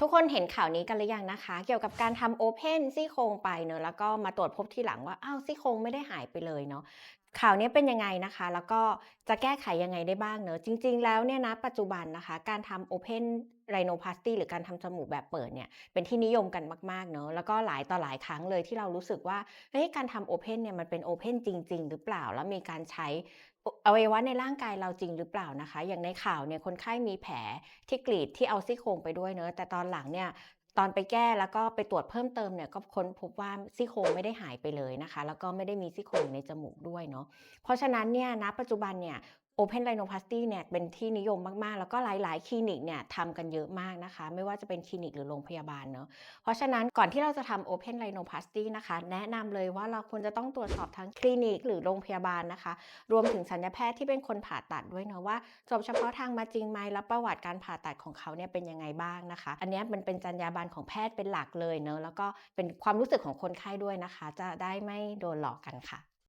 ทุกคนเห็นข่าวนี้กันหรือยังนะคะ เกี่ยวกับการทำโอเพนซี่โครงไปเนอะแล้วก็มาตรวจพบทีหลังว่าอ้าวซี่โครงไม่ได้หายไปเลยเนาะ ข่าวนี้เป็นยังไงนะคะ แล้วก็จะแก้ไขยังไงได้บ้างเนอะจริง ๆ แล้วเนี่ยนะปัจจุบันนะคะ การทำโอเพนไรโนพลาสตีหรือการทำจมูกแบบเปิดเนี่ยเป็นที่นิยมกันมากๆเนอะแล้วก็หลายต่อหลายครั้งเลยที่เรารู้สึกว่าเฮ้ยการทำโอเพนเนี่ยมันเป็นโอเพนจริง ๆ หรือเปล่าแล้วมีการใช้อวัยวะในร่างกายเราจริงหรือเปล่านะคะ อย่างในข่าวเนี่ยคนไข้มีแผลที่กรีดที่เอาซี่โครงไปด้วยเนอะแต่ตอนหลังเนี่ย ตอนไปแก้แล้วก็ไปตรวจเพิ่มเติมเนี่ยก็ค้นพบว่าซี่โครงไม่ได้หายไปเลยนะคะ แล้วก็ไม่ได้มีซี่โครงในจมูกด้วยเนาะเพราะฉะนั้นเนี่ยณปัจจุบันเนี่ย Open Rhinoplasty เนี่ยเป็นที่นิยมมากๆ แล้วก็หลาย ๆ คลินิกเนี่ยทำกันเยอะมากนะคะ ไม่ว่าจะเป็นคลินิกหรือโรงพยาบาลเนอะเพราะฉะนั้นก่อนที่เราจะทำ Open Rhinoplasty นะคะ แนะนำเลยว่าเราควรจะต้องตรวจสอบทั้งคลินิกหรือโรงพยาบาลนะคะ รวมถึงสัญญาแพทย์ที่เป็นคนผ่าตัดด้วยเนอะว่าจบเฉพาะทางมาจริงไหมแล้วประวัติการผ่าตัดของเขาเนี่ยเป็นยังไงบ้างนะคะ อันนี้มันเป็นจรรยาบรรณของแพทย์เป็นหลักเลยเนอะแล้วก็เป็นความรู้สึกของคนไข้ด้วยนะคะ จะได้ไม่โดนหลอกกันค่ะ